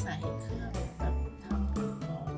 ใส่เครื่องแบบทำก่อน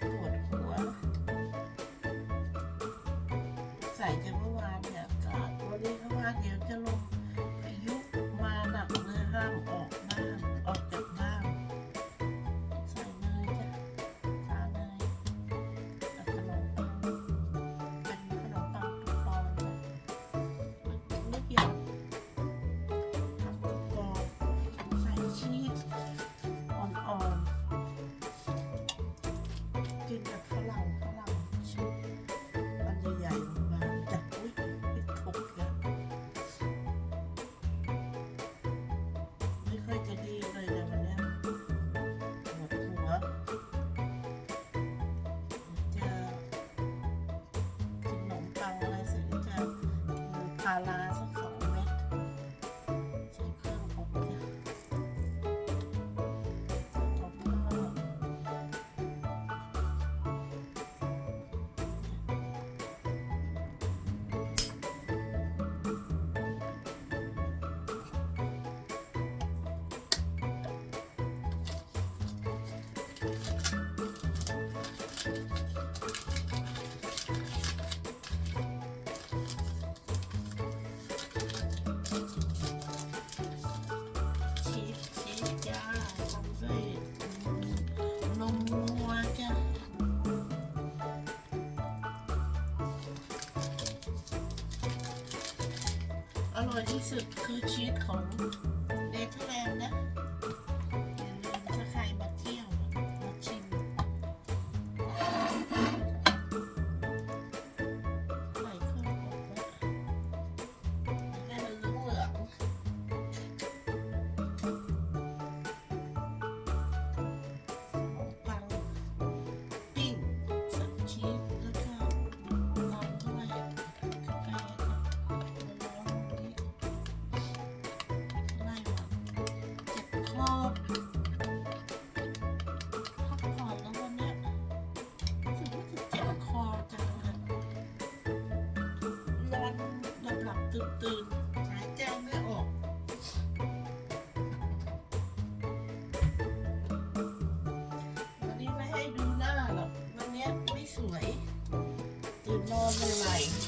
ปวดหัว ใส่จนเมื่อวานเนี่ยอากาศวันนี้เข้ามาเดี๋ยวจะล 他啦。 อร่อยที่สุดคือชีสของเนเธอร์แลนด์นะ of their mind.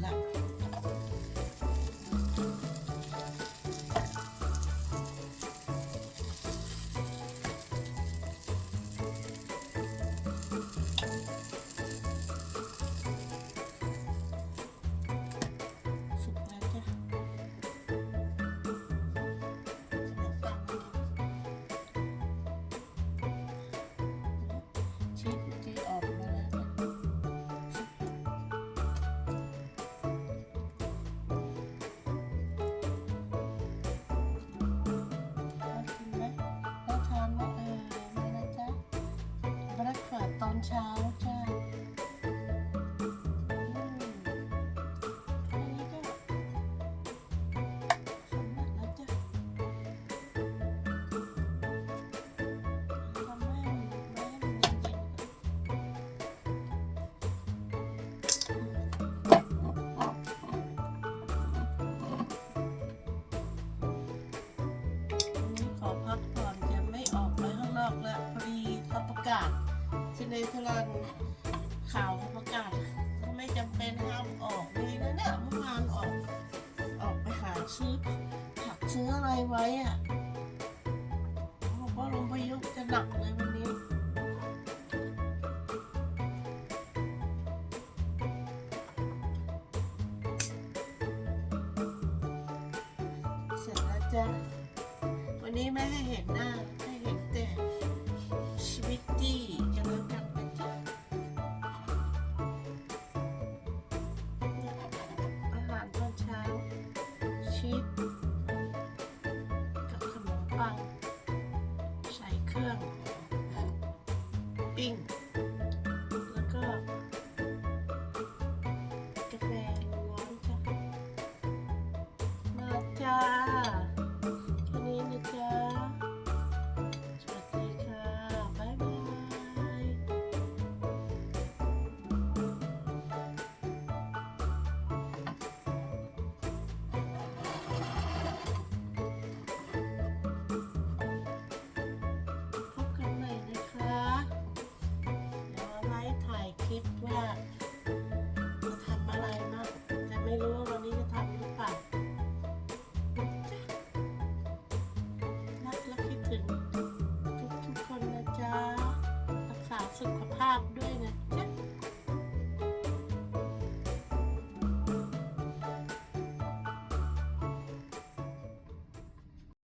of. ตอนเช้าจ้า ไปเลยพลันข่าวประกาศก็ไม่จำเป็นห้ามออกเลยนะเนี่ยเมื่อวานออก ออกไปหาชื้อผักชื้ออะไรไว้อะบอกว่าลมพายุจะหนักเลยวันนี้จ้ะวันนี้ไม่ให้เห็นหน้าให้เห็นแต่ shopping. could